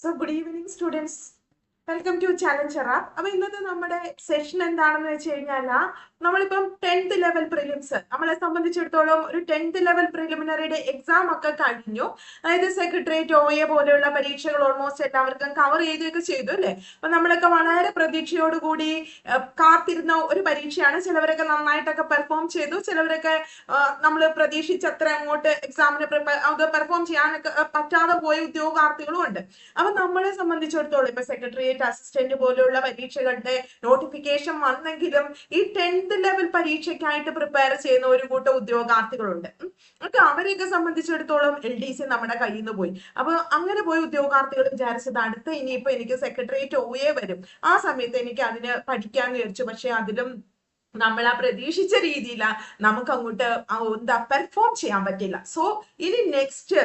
So good evening students. Welcome to challenger app അപ്പൊ ഇന്നത്തെ നമ്മുടെ സെഷൻ എന്താണെന്ന് വെച്ച് കഴിഞ്ഞാൽ നമ്മളിപ്പം ടെൻത്ത് ലെവൽ പ്രിലിംസ് നമ്മളെ സംബന്ധിച്ചിടത്തോളം ഒരു ടെൻത്ത് ലെവൽ പ്രിലിമിനറിയുടെ എക്സാം ഒക്കെ കഴിഞ്ഞു. അതായത് സെക്രട്ടേറിയറ്റ് ഒ എ പോലെയുള്ള പരീക്ഷകൾ ഓൾമോസ്റ്റ് എല്ലാവർക്കും കവർ ചെയ്യുകയൊക്കെ ചെയ്തു അല്ലേ? അപ്പൊ നമ്മളൊക്കെ വളരെ പ്രതീക്ഷയോടുകൂടി കാത്തിരുന്ന ഒരു പരീക്ഷയാണ്. ചിലവരൊക്കെ നന്നായിട്ടൊക്കെ പെർഫോം ചെയ്തു. ചിലവരൊക്കെ നമ്മൾ പ്രതീക്ഷിച്ചത്ര അങ്ങോട്ട് എക്സാമിന് പെർഫോം ചെയ്യാനൊക്കെ പറ്റാതെ പോയ ഉദ്യോഗാർത്ഥികളും ഉണ്ട്. അപ്പൊ നമ്മളെ സംബന്ധിച്ചിടത്തോളം ഇപ്പൊ സെക്രട്ടേറിയറ്റ് അസിസ്റ്റന്റ് പോലെയുള്ള പരീക്ഷകളുടെ നോട്ടിഫിക്കേഷൻ വന്നെങ്കിലും ഈ ടെൻത്ത് ലെവൽ പരീക്ഷയ്ക്കായിട്ട് പ്രിപ്പയർ ചെയ്യുന്ന ഒരു കൂട്ടം ഉദ്യോഗാർത്ഥികളുണ്ട്. അപ്പൊ അവരെയൊക്കെ സംബന്ധിച്ചിടത്തോളം എൽ ഡി സി നമ്മുടെ കയ്യിൽ നിന്ന് പോയി. അപ്പൊ അങ്ങനെ പോയ ഉദ്യോഗാർത്ഥികൾ വിചാരിച്ചത് അടുത്ത ഇനിയിപ്പോ എനിക്ക് സെക്രട്ടേറിയറ്റ് ഒയെ വരും. ആ സമയത്ത് എനിക്ക് അതിന് പഠിക്കാൻ വിചാരിച്ചു. പക്ഷെ അതിലും നമ്മൾ ആ പ്രതീക്ഷിച്ച രീതിയിൽ നമുക്ക് അങ്ങോട്ട് എന്താ പെർഫോം ചെയ്യാൻ പറ്റില്ല. സോ ഇനി നെക്സ്റ്റ്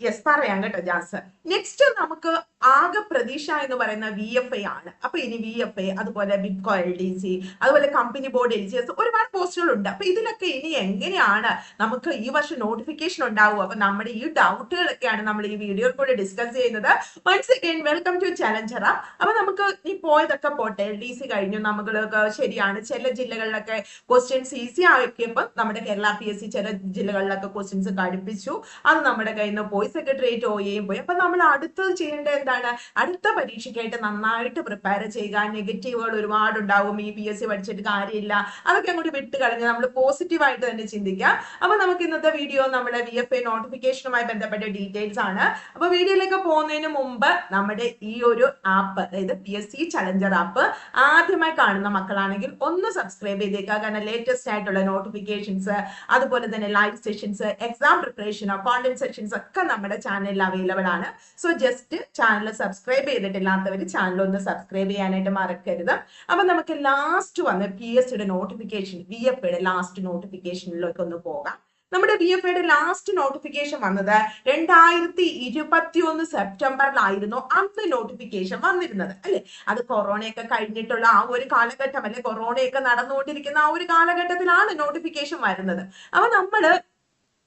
യെസ് പറയാം കേട്ടോ ജാസ്. നെക്സ്റ്റ് നമുക്ക് ആകെ പ്രതീക്ഷ എന്ന് പറയുന്ന വി എഫ് ഐ ആണ്. അപ്പൊ ഇനി വി എഫ് ഐ അതുപോലെ ബിറ്റ്കോ എൽ ഡി സി അതുപോലെ company board L G S ഒരുപാട് പോസ്റ്റുകൾ ഉണ്ട് അപ്പൊ ഇതിലൊക്കെ ഇനി എങ്ങനെയാണ് നമുക്ക് ഈ വർഷം നോട്ടിഫിക്കേഷൻ ഉണ്ടാവുക? അപ്പൊ നമ്മുടെ ഈ ഡൗട്ടുകളൊക്കെയാണ് നമ്മൾ ഈ വീഡിയോയിൽ കൂടെ ഡിസ്കസ് ചെയ്യുന്നത്. Once again welcome to challenger അപ്പൊ നമുക്ക് ഈ പോയതൊക്കെ പോട്ടെ. എൽ ഡി സി കഴിഞ്ഞു. നമുക്ക് ശരിയാണ്. ചില ജില്ലകളിലൊക്കെ ക്വസ്റ്റ്യൻസ് ഈസി ആക്കിയപ്പോൾ നമ്മുടെ കേരള പി എസ് സി ചില ജില്ലകളിലൊക്കെ ക്വസ്റ്റ്യൻസ് കടുപ്പിച്ചു അത് നമ്മുടെ കയ്യിൽ നിന്ന് പോയി സെക്രട്ടേറിയറ്റ് ഓയെയും പോയി. അപ്പൊ നമ്മൾ അടുത്തത് ചെയ്യേണ്ടത് എന്താണ്? അടുത്ത പരീക്ഷയ്ക്കായിട്ട് നന്നായിട്ട് പ്രിപ്പയർ ചെയ്യുക. നെഗറ്റീവുകൾ ഒരുപാട് ഉണ്ടാവും ഈ പി എസ് സി പഠിച്ചിട്ട് കാര്യമില്ല. അതൊക്കെ അങ്ങോട്ട് വിട്ട് കളഞ്ഞ് നമ്മൾ പോസിറ്റീവായിട്ട് തന്നെ ചിന്തിക്കുക. അപ്പൊ നമുക്ക് ഇന്നത്തെ വീഡിയോ നമ്മുടെ വി എഫ് എ നോട്ടിഫിക്കേഷനുമായി ബന്ധപ്പെട്ട ഡീറ്റെയിൽസ് ആണ്. അപ്പൊ വീഡിയോയിലേക്ക് പോകുന്നതിന് മുമ്പ് നമ്മുടെ ഈ ഒരു ആപ്പ് അതായത് P S C challenger app ആദ്യമായി കാണുന്ന മക്കളാണെങ്കിൽ ഒന്ന് സബ്സ്ക്രൈബ് ചെയ്തേക്കുക. കാരണം ലേറ്റസ്റ്റ് ആയിട്ടുള്ള നോട്ടിഫിക്കേഷൻസ് അതുപോലെ തന്നെ live sessions exam preparation accountancy sessions ഒക്കെ നമ്മുടെ ചാനലിൽ അവൈലബിൾ ആണ്. സോ ജസ്റ്റ് ചാനൽ സബ്സ്ക്രൈബ് ചെയ്തിട്ടില്ലാത്തവർ ചാനൽ ഒന്ന് സബ്സ്ക്രൈബ് ചെയ്യാനായിട്ട് മറക്കരുത്. അപ്പൊ നമുക്ക് ലാസ്റ്റ് വന്ന് പി എസ് സിയുടെ നോട്ടിഫിക്കേഷൻ വി എഫ് യുടെ ലാസ്റ്റ് നോട്ടിഫിക്കേഷനിലേക്ക് ഒന്ന് പോകാം. നമ്മുടെ ബി എഫ് ഐയുടെ ലാസ്റ്റ് നോട്ടിഫിക്കേഷൻ വന്നത് രണ്ടായിരത്തി ഇരുപത്തി ഒന്ന് സെപ്റ്റംബറിലായിരുന്നു അന്ന് നോട്ടിഫിക്കേഷൻ വന്നിരുന്നത് അല്ലെ? അത് കൊറോണയൊക്കെ കഴിഞ്ഞിട്ടുള്ള ആ ഒരു കാലഘട്ടം അല്ലെ? കൊറോണയൊക്കെ നടന്നുകൊണ്ടിരിക്കുന്ന ആ ഒരു കാലഘട്ടത്തിലാണ് നോട്ടിഫിക്കേഷൻ വരുന്നത്. അപ്പൊ നമ്മൾ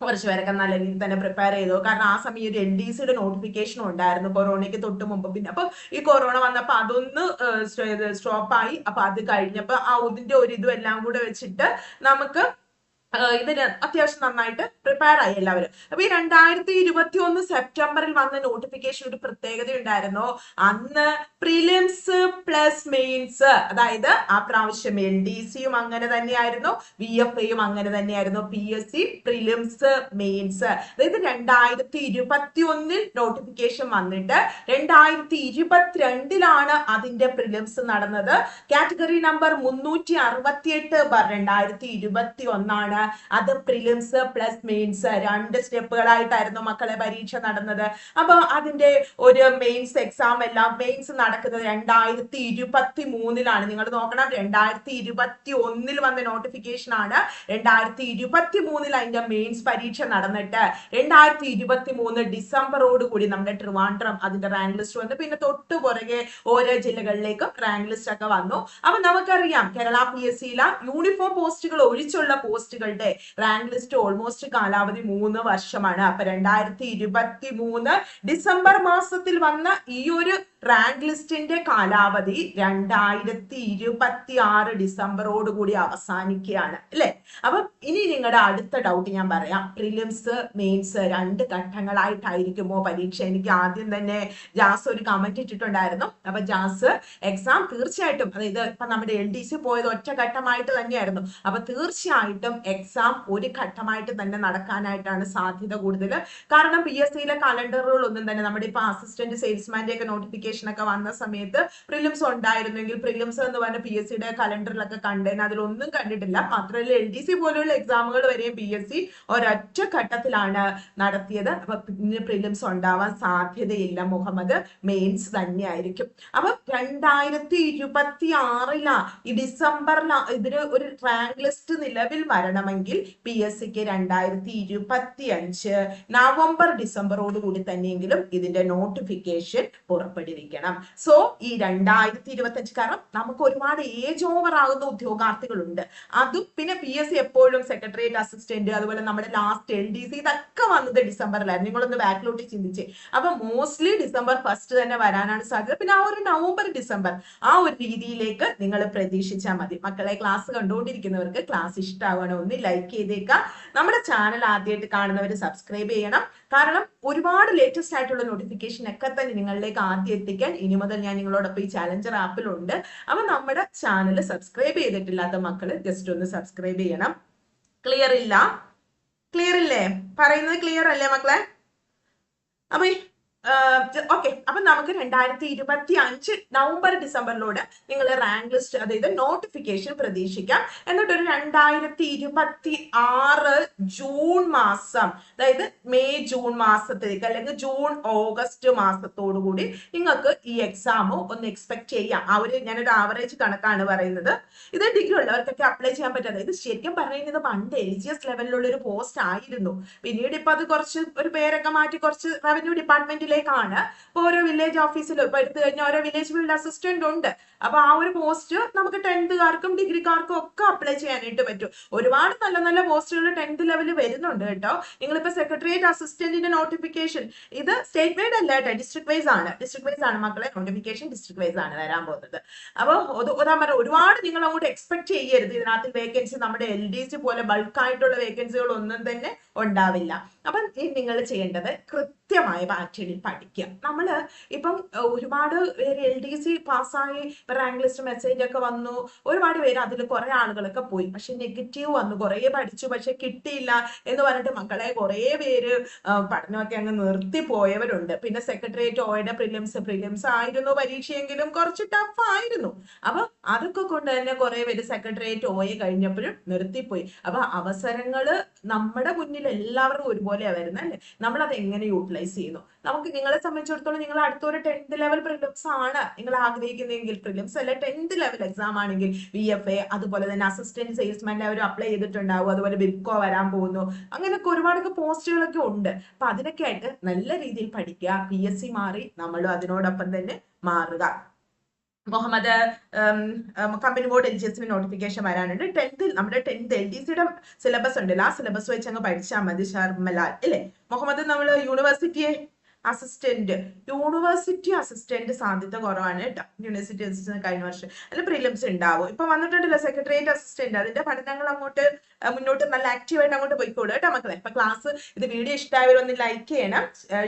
കുറച്ച് പേരൊക്കെ നല്ല രീതിയിൽ തന്നെ പ്രിപ്പയർ ചെയ്തു. കാരണം ആ സമയം ഒരു എൻ ഡി സിയുടെ നോട്ടിഫിക്കേഷൻ ഉണ്ടായിരുന്നു കൊറോണയ്ക്ക് തൊട്ട് മുമ്പ്. പിന്നെ അപ്പൊ ഈ കൊറോണ വന്നപ്പോ അതൊന്ന് സ്റ്റോപ്പ് ആയി. അപ്പൊ അത് കഴിഞ്ഞപ്പോ ആ ഇതിന്റെ ഒരു ഇതും എല്ലാം കൂടെ വെച്ചിട്ട് നമുക്ക് ഇതിന് അത്യാവശ്യം നന്നായിട്ട് പ്രിപ്പയർ ആയി എല്ലാവരും. അപ്പൊ ഈ രണ്ടായിരത്തി ഇരുപത്തി ഒന്ന് സെപ്റ്റംബറിൽ വന്ന നോട്ടിഫിക്കേഷൻ ഒരു പ്രത്യേകത ഉണ്ടായിരുന്നു. അന്ന് പ്രിലിംസ് പ്ലസ് മെയിൻസ് അതായത് ആ പ്രാവശ്യം എൽ ഡി സിയും അങ്ങനെ തന്നെയായിരുന്നു വി എഫ് എയും അങ്ങനെ തന്നെയായിരുന്നു P S C prelims mains അതായത് രണ്ടായിരത്തി ഇരുപത്തി ഒന്നിൽ നോട്ടിഫിക്കേഷൻ വന്നിട്ട് രണ്ടായിരത്തി ഇരുപത്തിരണ്ടിലാണ് അതിന്റെ പ്രിലിംസ് നടന്നത്. കാറ്റഗറി നമ്പർ മുന്നൂറ്റി അറുപത്തിയെട്ട് ബർ രണ്ടായിരത്തി ഇരുപത്തി ഒന്നാണ് അത് പ്രിലിംസ് പ്ലസ് മെയിൻസ് രണ്ട് സ്റ്റെപ്പുകളായിട്ടായിരുന്നു മക്കളെ പരീക്ഷ നടന്നത്. അപ്പൊ അതിന്റെ ഒരു മെയിൻസ് എക്സാം എല്ലാം മെയിൻസ് നടക്കുന്നത് രണ്ടായിരത്തി ഇരുപത്തി മൂന്നിലാണ് നിങ്ങൾ നോക്കണം രണ്ടായിരത്തി ഇരുപത്തി ഒന്നിൽ വന്ന നോട്ടിഫിക്കേഷൻ ആണ് രണ്ടായിരത്തി ഇരുപത്തി മൂന്നിൽ അതിന്റെ മെയിൻസ് പരീക്ഷ നടന്നിട്ട്. രണ്ടായിരത്തി ഇരുപത്തി മൂന്ന് ഡിസംബറോട് കൂടി നമ്മുടെ ട്രിവാൻഡ്രം അതിന്റെ റാങ്ക് ലിസ്റ്റ് വന്നു. പിന്നെ തൊട്ടു പുറകെ ഓരോ ജില്ലകളിലേക്കും റാങ്ക് ലിസ്റ്റ് ഒക്കെ വന്നു. അപ്പൊ നമുക്കറിയാം കേരള പി എസ് സിയിലെ യൂണിഫോം പോസ്റ്റുകൾ ഒഴിച്ചുള്ള പോസ്റ്റുകളുടെ റാങ്ക് ലിസ്റ്റ് ഓൾമോസ്റ്റ് കാലാവധി മൂന്ന് വർഷമാണ്. അപ്പൊ രണ്ടായിരത്തി ഇരുപത്തി മൂന്ന് ഡിസംബർ മാസത്തിൽ വന്ന ഈ ഒരു റാങ്ക് ലിസ്റ്റിന്റെ കാലാവധി രണ്ടായിരത്തി ഇരുപത്തി ആറ് ഡിസംബറോട് കൂടി അവസാനിക്കുകയാണ് അല്ലെ? അപ്പൊ ഇനി നിങ്ങളുടെ അടുത്ത ഡൗട്ട് ഞാൻ പറയാം. പ്രിലിംസ് മെയിൻസ് രണ്ട് ഘട്ടങ്ങളായിട്ടായിരിക്കുമോ പരീക്ഷ? എനിക്ക് ആദ്യം തന്നെ ജാസ് ഒരു കമന്റ് ഇട്ടിട്ടുണ്ടായിരുന്നു. അപ്പൊ ജാസ് എക്സാം തീർച്ചയായിട്ടും അതായത് ഇപ്പൊ നമ്മുടെ എൽ ഡി സി പോയത് ഒറ്റ ഘട്ടമായിട്ട് തന്നെയായിരുന്നു. അപ്പൊ തീർച്ചയായിട്ടും എക്സാം ഒരു ഘട്ടമായിട്ട് തന്നെ നടക്കാനായിട്ടാണ് സാധ്യത കൂടുതൽ കാരണം പി എസ് സിയിലെ കലണ്ടറുകളൊന്നും തന്നെ നമ്മുടെ ഇപ്പൊ അസിസ്റ്റന്റ് സെയിൽസ്മാന്റെ ഒക്കെ നോട്ടിഫിക്കേഷൻ ഒക്കെ വന്ന സമയത്ത് പ്രിലിംസ് ഉണ്ടായിരുന്നെങ്കിൽ പ്രിലിംസ് എന്ന് പറഞ്ഞ പി എസ് സിയുടെ കലണ്ടറിലൊക്കെ കണ്ടേന്. അതിലൊന്നും കണ്ടിട്ടില്ല. മാത്രമല്ല എൽ ഡി സി പോലെയുള്ള എക്സാമുകൾ വരെയും പി എസ് സി ഒരൊറ്റ ഘട്ടത്തിലാണ് നടത്തിയത്. അപ്പൊ പിന്നെ പ്രിലിംസ് ഉണ്ടാവാൻ സാധ്യതയില്ല. മുഹമ്മദ് മെയിൻസ് തന്നെയായിരിക്കും. അപ്പൊ രണ്ടായിരത്തി ഇരുപത്തി ആറിലാ ഈ ഡിസംബറിലാ ഇതിന് ഒരു റാങ്ക് ലിസ്റ്റ് നിലവിൽ വരണമെങ്കിൽ പി എസ് സിക്ക് രണ്ടായിരത്തി ഇരുപത്തി അഞ്ച് നവംബർ ഡിസംബറോട് കൂടി തന്നെയെങ്കിലും ഇതിന്റെ നോട്ടിഫിക്കേഷൻ പുറപ്പെടുവിക്കും ചെയ്തിരിക്കണം സോ ഈ രണ്ടായിരത്തി ഇരുപത്തി അഞ്ച് കാരണം നമുക്ക് ഒരുപാട് ഏജ് ഓവർ ആകുന്ന ഉദ്യോഗാർത്ഥികളുണ്ട്. അതും പിന്നെ പി എസ് സി എപ്പോഴും സെക്രട്ടേറിയറ്റ് അസിസ്റ്റന്റ് അതുപോലെ നമ്മുടെ ലാസ്റ്റ് എൽ ഡി സി ഇതൊക്കെ വന്നത് ഡിസംബറിലായിരുന്നു. നിങ്ങളൊന്ന് ബാക്കിലോട്ട് ചിന്തിച്ച്. അപ്പൊ മോസ്റ്റ്ലി ഡിസംബർ ഫസ്റ്റ് തന്നെ വരാനാണ് സാധ്യത. പിന്നെ ആ ഒരു നവംബർ ഡിസംബർ ആ ഒരു രീതിയിലേക്ക് നിങ്ങൾ പ്രതീക്ഷിച്ചാൽ മതി. മക്കളെ ക്ലാസ് കണ്ടുകൊണ്ടിരിക്കുന്നവർക്ക് ക്ലാസ് ഇഷ്ടമാവണം ഒന്ന് ലൈക്ക് ചെയ്തേക്കാം. നമ്മുടെ ചാനൽ ആദ്യമായിട്ട് കാണുന്നവർ സബ്സ്ക്രൈബ് ചെയ്യണം. കാരണം ഒരുപാട് ലേറ്റസ്റ്റ് ആയിട്ടുള്ള നോട്ടിഫിക്കേഷൻ ഒക്കെ തന്നെ നിങ്ങളിലേക്ക് ആദ്യം എത്തിക്കാൻ ഇനി മുതൽ ഞാൻ നിങ്ങളോടൊപ്പം ഈ ചാലഞ്ചർ ആപ്പിലുണ്ട് അപ്പൊ നമ്മുടെ ചാനൽ സബ്സ്ക്രൈബ് ചെയ്തിട്ടില്ലാത്ത മക്കൾ ജസ്റ്റ് ഒന്ന് സബ്സ്ക്രൈബ് ചെയ്യണം. ക്ലിയർ ഇല്ല? ക്ലിയർ ഇല്ലേ? പറയുന്നത് ക്ലിയർ അല്ലേ മക്കളെ? അപ്പൊ ഓക്കെ അപ്പൊ നമുക്ക് രണ്ടായിരത്തി ഇരുപത്തി അഞ്ച് നവംബർ ഡിസംബറിലൂടെ നിങ്ങൾ റാങ്ക് ലിസ്റ്റ് അതായത് നോട്ടിഫിക്കേഷൻ പ്രതീക്ഷിക്കാം. എന്നിട്ട് ഒരു രണ്ടായിരത്തി ഇരുപത്തി ആറ് ജൂൺ മാസം അതായത് മെയ് ജൂൺ മാസത്തിലേക്ക് അല്ലെങ്കിൽ ജൂൺ ഓഗസ്റ്റ് മാസത്തോടു കൂടി നിങ്ങൾക്ക് ഈ എക്സാം ഒന്ന് എക്സ്പെക്ട് ചെയ്യാം. ആ ഒരു ഞാനൊരു ആവറേജ് കണക്കാണ് പറയുന്നത്. ഇത് ഡിഗ്രി ഉള്ളവർക്കൊക്കെ അപ്ലൈ ചെയ്യാൻ പറ്റും. അതായത് ശരിക്കും പറയുന്നത് പണ്ട് എൽ ജി എസ് ലെവലിലുള്ള ഒരു പോസ്റ്റ് ആയിരുന്നു. പിന്നീട് ഇപ്പൊ അത് കുറച്ച് ഒരു പേരൊക്കെ മാറ്റി കുറച്ച് റവന്യൂ ഡിപ്പാർട്ട്മെന്റിലേക്കാണ് ഇപ്പോൾ ഓരോ വില്ലേജ് ഓഫീസിലും ഇപ്പൊ എടുത്തു കഴിഞ്ഞാൽ ഓരോ വില്ലേജ് ഫീൽഡ് അസിസ്റ്റന്റ് ഉണ്ട്. അപ്പൊ ആ ഒരു പോസ്റ്റ് നമുക്ക് ടെൻത്തുകാർക്കും ഡിഗ്രിക്കാർക്കും ഒക്കെ അപ്ലൈ ചെയ്യാനായിട്ട് പറ്റും. ഒരുപാട് നല്ല നല്ല പോസ്റ്റുകൾ ടെൻത്ത് ലെവലിൽ വരുന്നുണ്ട് കേട്ടോ. നിങ്ങളിപ്പോ സെക്രട്ടേറിയറ്റ് അസിസ്റ്റന്റിന്റെ നോട്ടിഫിക്കേഷൻ ഇത് സ്റ്റേറ്റ് വൈഡ് അല്ല കേട്ടോ ഡിസ്ട്രിക്ട് വൈസ് ആണ്. ഡിസ്ട്രിക്ട് വൈസ് ആണ് മക്കളെ നോട്ടിഫിക്കേഷൻ ഡിസ്ട്രിക്ട് വൈസ് ആണ് വരാൻ പോകുന്നത്. അപ്പോൾ ഉദാ പറഞ്ഞ ഒരുപാട് നിങ്ങൾ അങ്ങോട്ട് എക്സ്പെക്ട് ചെയ്യരുത്. ഇതിനകത്ത് വേക്കൻസി നമ്മുടെ എൽ ഡി സി പോലെ ബൾക്കായിട്ടുള്ള വേക്കൻസികൾ ഒന്നും തന്നെ ഉണ്ടാവില്ല. അപ്പം നിങ്ങൾ ചെയ്യേണ്ടത് കൃത്യമായ പാറ്റേണിൽ പഠിക്കുക. നമ്മൾ ഇപ്പം ഒരുപാട് പേര് എൽ ഡി സി പാസ്സായി റാങ്ക് ലിസ്റ്റ് മെസ്സേജ് ഒക്കെ വന്നു. ഒരുപാട് പേര് അതിൽ കുറെ ആളുകളൊക്കെ പോയി. പക്ഷെ നെഗറ്റീവ് വന്നു. കുറേ പഠിച്ചു. പക്ഷെ കിട്ടിയില്ല എന്ന് പറഞ്ഞിട്ട് മക്കളെ കുറേ പേര് പഠനമൊക്കെ അങ്ങ് നിർത്തി പോയവരുണ്ട്. പിന്നെ സെക്രട്ടേറിയറ്റ് ഓയുടെ പ്രിലിംസ് പ്രിലിംസ് ആയിരുന്നു പരീക്ഷയെങ്കിലും കുറച്ച് ടഫ് ആയിരുന്നു. അപ്പൊ അതൊക്കെ കൊണ്ട് തന്നെ കുറെ പേര് സെക്രട്ടേറിയറ്റ് ഓയെ കഴിഞ്ഞപ്പോഴും നിർത്തിപ്പോയി. അപ്പൊ അവസരങ്ങൾ നമ്മുടെ മുന്നിൽ എല്ലാവർക്കും ഒരുപോലെയാ വരുന്നത് അല്ലേ? നമ്മൾ അത് എങ്ങനെ യൂട്ടിലൈസ് ചെയ്യുന്നു? നമുക്ക് നിങ്ങളെ സംബന്ധിച്ചിടത്തോളം നിങ്ങൾ അടുത്തൊരു ടെൻത്ത് ലെവൽ പ്രിലിംസ് ആണ് നിങ്ങൾ ആഗ്രഹിക്കുന്നതെങ്കിൽ പ്രിലിംസ് അല്ലെ ടെൻത്ത് ലെവൽ എക്സാം ആണെങ്കിൽ വി എഫ് എ അതുപോലെ തന്നെ അസിസ്റ്റന്റ് സെയിൽസ്മാൻ അവർ അപ്ലൈ ചെയ്തിട്ടുണ്ടാവും. അതുപോലെ ബിബ്കോ വരാൻ പോകുന്നു. അങ്ങനെയൊക്കെ ഒരുപാടൊക്കെ പോസ്റ്റുകളൊക്കെ ഉണ്ട്. അപ്പൊ അതിനൊക്കെ ആയിട്ട് നല്ല രീതിയിൽ പഠിക്കുക. പി എസ് സി മാറി നമ്മളും അതിനോടൊപ്പം തന്നെ മാറുക. Muhammad company board L G എസിന് നോട്ടിഫിക്കേഷൻ വരാനുണ്ട്. ടെൻത്തിൽ നമ്മുടെ ടെൻത്ത് എൽ ഡി സിയുടെ സിലബസ് ഉണ്ടല്ലോ. ആ സിലബസ് വെച്ച് അങ്ങ് പഠിച്ചാൽ മതി ഷർമലാൽ അല്ലേ മുഹമ്മദ് നമ്മൾ യൂണിവേഴ്സിറ്റിയെ അസിസ്റ്റന്റ് യൂണിവേഴ്സിറ്റി അസിസ്റ്റന്റ് സാധ്യത കുറവാണ് കേട്ടോ യൂണിവേഴ്സിറ്റി അസിസ്റ്റന്റ് കഴിഞ്ഞ വർഷം. അല്ല പ്രിലിംസ് ഉണ്ടാവും. ഇപ്പൊ വന്നിട്ടുണ്ടല്ലോ സെക്രട്ടേറിയറ്റ് അസിസ്റ്റന്റ് അതിന്റെ പഠനങ്ങൾ അങ്ങോട്ട് മുന്നോട്ട് നല്ല ആക്റ്റീവായിട്ട് അങ്ങോട്ട് പോയിക്കോളൂ കേട്ടോ മക്കളെ. ഇപ്പൊ ക്ലാസ് ഇത് വീഡിയോ ഇഷ്ടമായവരൊന്ന് ലൈക്ക് ചെയ്യണം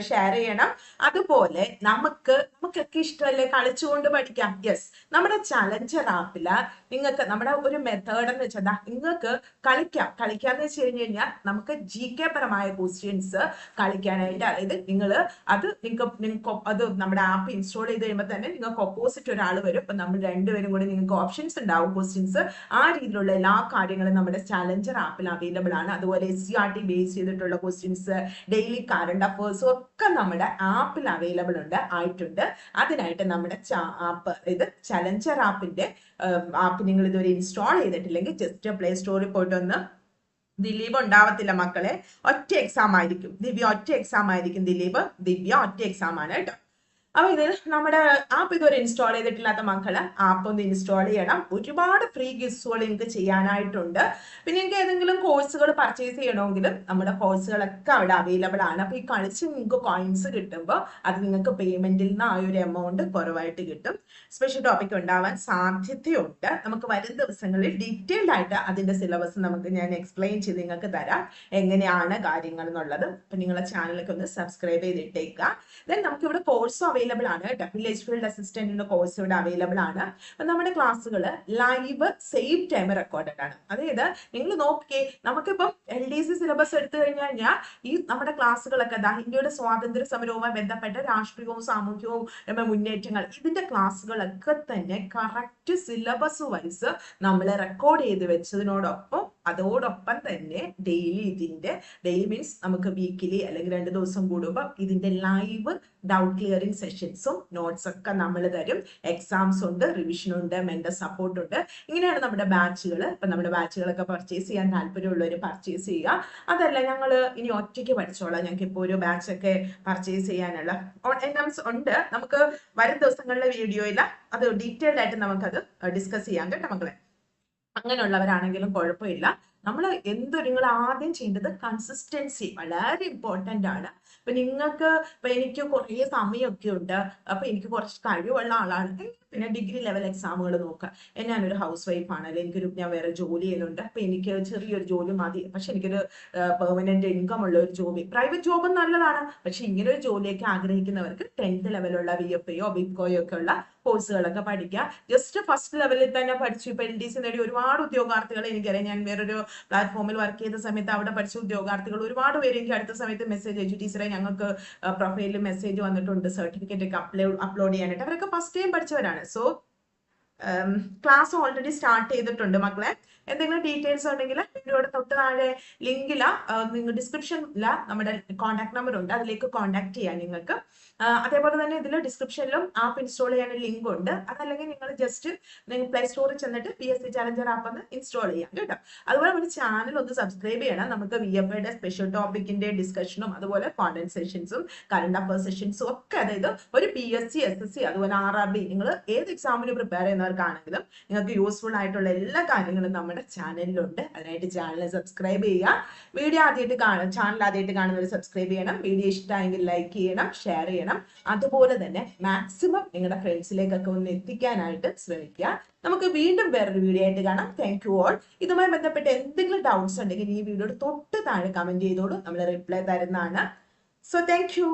ഷെയർ ചെയ്യണം. അതുപോലെ നമുക്ക് നമുക്കൊക്കെ ഇഷ്ടമല്ലേ കളിച്ചുകൊണ്ട് പഠിക്കാം. യെസ് നമ്മുടെ ചലഞ്ചർ ആപ്പില നിങ്ങൾക്ക് നമ്മുടെ ഒരു മെത്തേഡ് എന്ന് വെച്ചാൽ നിങ്ങൾക്ക് കളിക്കാം. കളിക്കാന്ന് വെച്ച് കഴിഞ്ഞ് കഴിഞ്ഞാൽ നമുക്ക് ജി കെ പരമായ ക്വസ്റ്റ്യൻസ് കളിക്കാനായിട്ട് അതായത് നിങ്ങൾ അത് നിങ്ങൾക്ക് നിങ്ങൾക്ക് അത് നമ്മുടെ ആപ്പ് ഇൻസ്റ്റാൾ ചെയ്ത് കഴിയുമ്പോൾ തന്നെ നിങ്ങൾക്ക് ഓപ്പോസിറ്റ് ഒരാൾ വരും. അപ്പം നമ്മൾ രണ്ടുപേരും കൂടി നിങ്ങൾക്ക് ഓപ്ഷൻസ് ഉണ്ടാവും ക്വസ്റ്റ്യൻസ് ആ രീതിയിലുള്ള എല്ലാ കാര്യങ്ങളും നമ്മുടെ ചാലഞ്ചർ ആപ്പിൽ അവൈലബിൾ ആണ്. അതുപോലെ S C R T base ചെയ്തിട്ടുള്ള ക്വസ്റ്റ്യൻസ് ഡെയിലി കറണ്ട് അഫേഴ്സും ഒക്കെ നമ്മുടെ ആപ്പിൽ അവൈലബിൾ ഉണ്ട് ആയിട്ടുണ്ട്. അതിനായിട്ട് നമ്മുടെ ആപ്പ് ഇത് ചലഞ്ചർ ആപ്പിന്റെ ആപ്പ് നിങ്ങൾ ഇതുവരെ ഇൻസ്റ്റാൾ ചെയ്തിട്ടില്ലെങ്കിൽ ജസ്റ്റ് പ്ലേ സ്റ്റോറിൽ പോയിട്ട് ഒന്ന് ദിലീപ് ഉണ്ടാവത്തില്ല മക്കളെ. ഒറ്റ എക്സാം ആയിരിക്കും. ദിവ്യ ഒറ്റ എക്സാം ആയിരിക്കും ദിലീപ്. ദിവ്യ ഒറ്റ എക്സാം ആണ് കേട്ടോ. അപ്പൊ ഇത് നമ്മുടെ ആപ്പ് ഇതുവരെ ഇൻസ്റ്റാൾ ചെയ്തിട്ടില്ലാത്ത മക്കൾ ആപ്പ് ഒന്ന് ഇൻസ്റ്റാൾ ചെയ്യണം. ഒരുപാട് ഫ്രീ ഗിഫ്റ്റ്സുകൾ നിങ്ങൾക്ക് ചെയ്യാനായിട്ടുണ്ട്. പിന്നെ നിങ്ങൾക്ക് ഏതെങ്കിലും കോഴ്സുകൾ പർച്ചേസ് ചെയ്യണമെങ്കിലും നമ്മുടെ കോഴ്സുകളൊക്കെ അവിടെ അവൈലബിൾ ആണ്. അപ്പൊ ഈ കളിച്ച് നിങ്ങൾക്ക് കോയിൻസ് കിട്ടുമ്പോൾ അത് നിങ്ങൾക്ക് പേയ്മെന്റിൽ നിന്ന് ആ ഒരു എമൗണ്ട് കുറവായിട്ട് കിട്ടും. സ്പെഷ്യൽ ടോപ്പിക് ഉണ്ടാവാൻ സാധ്യതയുണ്ട്. നമുക്ക് വരും ദിവസങ്ങളിൽ ഡീറ്റെയിൽഡ് ആയിട്ട് അതിന്റെ സിലബസ് നമുക്ക് ഞാൻ എക്സ്പ്ലെയിൻ ചെയ്ത് നിങ്ങൾക്ക് തരാം. എങ്ങനെയാണ് കാര്യങ്ങൾ എന്നുള്ളത്. അപ്പൊ നിങ്ങളെ ചാനലൊക്കെ ഒന്ന് സബ്സ്ക്രൈബ് ചെയ്തിട്ടേക്കുക. ദെൻ നമുക്ക് ഇവിടെ കോഴ്സ് അവൈലബിൾ ആണ്. കേട്ടോ. വില്ലേജ് ഫീൽഡ് അസിസ്റ്റന്റ് എന്ന കോഴ്സ് ഇവിടെ അവൈലബിൾ ആണ്. നമ്മുടെ ക്ലാസ്സുകൾ ലൈവ് സെയിം ടൈം റെക്കോർഡഡ് ആണ്. അതായത് നിങ്ങൾ നോക്കിക്കേ നമുക്കിപ്പം എൽ ഡി സി സിലബസ് എടുത്തു കഴിഞ്ഞു കഴിഞ്ഞാൽ ഈ നമ്മുടെ ക്ലാസ്സുകളൊക്കെ ദാ ഇന്ത്യയുടെ സ്വാതന്ത്ര്യ സമരവുമായി ബന്ധപ്പെട്ട രാഷ്ട്രീയവും സാമൂഹികവും മുന്നേറ്റങ്ങൾ ഇതിന്റെ ക്ലാസ്സുകളൊക്കെ തന്നെ കറക്റ്റ് സിലബസ് വൈസ് നമ്മൾ റെക്കോർഡ് ചെയ്ത് വെച്ചതിനോടൊപ്പം അതോടൊപ്പം തന്നെ ഡെയിലി ഇതിന്റെ ഡെയിലി മീൻസ് നമുക്ക് വീക്കിലി അല്ലെങ്കിൽ രണ്ട് ദിവസം കൂടുമ്പോൾ ഇതിന്റെ ലൈവ് ഡൗട്ട് ക്ലിയറിംഗ് സെഷൻ സെഷൻസും നോട്ട്സ് ഒക്കെ നമ്മൾ തരും. എക്സാംസ് ഉണ്ട് റിവിഷൻ ഉണ്ട് മെന്റർ സപ്പോർട്ട് ഉണ്ട്. ഇങ്ങനെയാണ് നമ്മുടെ ബാച്ചുകൾ ഇപ്പം നമ്മുടെ ബാച്ചുകളൊക്കെ പർച്ചേസ് ചെയ്യാൻ താല്പര്യമുള്ളവർ പർച്ചേസ് ചെയ്യുക. അതല്ല ഞങ്ങൾ ഇനി ഒറ്റയ്ക്ക് പഠിച്ചോളാം. ഞങ്ങൾക്ക് ഇപ്പോൾ ഒരു ബാച്ചൊക്കെ പർച്ചേസ് ചെയ്യാനുള്ള എക്സാംസ് ഉണ്ട്. നമുക്ക് വരും ദിവസങ്ങളിലെ വീഡിയോയിൽ അത് ഡീറ്റെയിൽഡ് ആയിട്ട് നമുക്കത് ഡിസ്കസ് ചെയ്യാം കേട്ടോ മക്കളെ. അങ്ങനെയുള്ളവരാണെങ്കിലും കുഴപ്പമില്ല. നമ്മൾ എന്തോ നിങ്ങൾ ആദ്യം ചെയ്യേണ്ടത് കൺസിസ്റ്റൻസി വളരെ ഇമ്പോർട്ടന്റ് ആണ്. ഇപ്പൊ നിങ്ങൾക്ക് ഇപ്പൊ എനിക്ക് കുറേ സമയമൊക്കെ ഉണ്ട്. അപ്പൊ എനിക്ക് കുറച്ച് കഴിവുള്ള ആളാണ്. പിന്നെ ഡിഗ്രി ലെവൽ എക്സാമുകൾ നോക്കുക. ഞാനൊരു ഹൗസ് വൈഫ് അല്ലെങ്കിൽ എനിക്കൊരു ഞാൻ വേറെ ജോലി ചെയ്യുന്നുണ്ട്. അപ്പൊ എനിക്ക് ചെറിയൊരു ജോലി മതി. പക്ഷെ എനിക്കൊരു പെർമനന്റ് ഇൻകം ഉള്ള ഒരു ജോലി പ്രൈവറ്റ് ജോബും നല്ലതാണ്. പക്ഷെ ഇങ്ങനെ ഒരു ജോലിയൊക്കെ ആഗ്രഹിക്കുന്നവർക്ക് ടെൻത്ത് ലെവലുള്ള വി എഫ് എയോ ബിക്കോയോ ഒക്കെ ഉള്ള കോഴ്സുകളൊക്കെ പഠിക്കുക. ജസ്റ്റ് ഫസ്റ്റ് ലെവലിൽ തന്നെ പഠിച്ചു. ഇപ്പൊ എൽ ഡി സി നേടി ഒരുപാട് ഉദ്യോഗാർത്ഥികളെ എനിക്കറിയാം. ഞാൻ വേറൊരു പ്ലാറ്റ്ഫോമിൽ വർക്ക് ചെയ്ത സമയത്ത് അവിടെ പഠിച്ച ഉദ്യോഗാർത്ഥികൾ ഒരുപാട് പേര് എനിക്ക് അടുത്ത സമയത്ത് മെസ്സേജ് അയച്ചു. ടീച്ചറെ ഞങ്ങൾക്ക് പ്രൊഫൈലിൽ മെസ്സേജ് വന്നിട്ടുണ്ട്. സർട്ടിഫിക്കറ്റ് ഒക്കെ അപ്ലോഡ് അപ്ലോഡ് ചെയ്യാനായിട്ട്. അവരൊക്കെ ഫസ്റ്റ് ടൈം പഠിച്ചവരാണ്. സോ ക്ലാസ് ഓൾറെഡി സ്റ്റാർട്ട് ചെയ്തിട്ടുണ്ട് മക്കളെ. എന്തെങ്കിലും ഡീറ്റെയിൽസ് ഉണ്ടെങ്കിൽ വീഡിയോയുടെ തൊട്ട് താഴെ ലിങ്കില നിങ്ങൾ ഡിസ്ക്രിപ്ഷനില നമ്മുടെ കോൺടാക്ട് നമ്പർ ഉണ്ട്. അതിലേക്ക് കോൺടാക്ട് ചെയ്യാം നിങ്ങൾക്ക്. അതേപോലെ തന്നെ ഇതിൽ ഡിസ്ക്രിപ്ഷനിലും ആപ്പ് ഇൻസ്റ്റാൾ ചെയ്യാൻ ലിങ്ക് ഉണ്ട്. അതല്ലെങ്കിൽ നിങ്ങൾ ജസ്റ്റ് നിങ്ങൾ പ്ലേ സ്റ്റോറിൽ ചെന്നിട്ട് P S C challenger app ഒന്ന് ഇൻസ്റ്റാൾ ചെയ്യാം കേട്ടോ. അതുപോലെ നമ്മുടെ ചാനൽ ഒന്ന് സബ്സ്ക്രൈബ് ചെയ്യണം. നമുക്ക് വി എഫ് ഐയുടെ സ്പെഷ്യൽ ടോപ്പിക്കിന്റെ ഡിസ്കഷനും അതുപോലെ കോണ്ടന്റ് കറണ്ട് അഫയർ സെഷൻസും ഒക്കെ അതായത് ഒരു P S C S S C അതുപോലെ ആർ ആർ ബി നിങ്ങൾ ഏത് എക്സാമിന് പ്രിപ്പയർ ചെയ്യുന്നവർക്കാണെങ്കിലും നിങ്ങൾക്ക് യൂസ്ഫുൾ ആയിട്ടുള്ള എല്ലാ കാര്യങ്ങളും നമ്മുടെ ചാനലിലുണ്ട് അതിനായിട്ട് ചാനൽ സബ്സ്ക്രൈബ് ചെയ്യുക. വീഡിയോ ആദ്യമായിട്ട് കാണും ചാനൽ ആദ്യമായിട്ട് കാണുന്നവർ സബ്സ്ക്രൈബ് ചെയ്യണം. വീഡിയോ ഇഷ്ടമായെങ്കിൽ ലൈക്ക് ചെയ്യണം ഷെയർ ചെയ്യണം. അതുപോലെ തന്നെ മാക്സിമം നിങ്ങളുടെ ഫ്രണ്ട്സിലേക്കൊക്കെ ഒന്ന് എത്തിക്കാനായിട്ട് ശ്രമിക്കുക. നമുക്ക് വീണ്ടും വേറൊരു വീഡിയോ ആയിട്ട് കാണാം. താങ്ക് യു ഓൾ ഇതുമായി ബന്ധപ്പെട്ട് എന്തെങ്കിലും ഡൗട്ട്സ് ഉണ്ടെങ്കിൽ ഈ വീഡിയോയുടെ തൊട്ട് താഴെ കമന്റ് ചെയ്തോളൂ. നമ്മൾ റിപ്ലൈ തരുന്നതാണ്. So thank you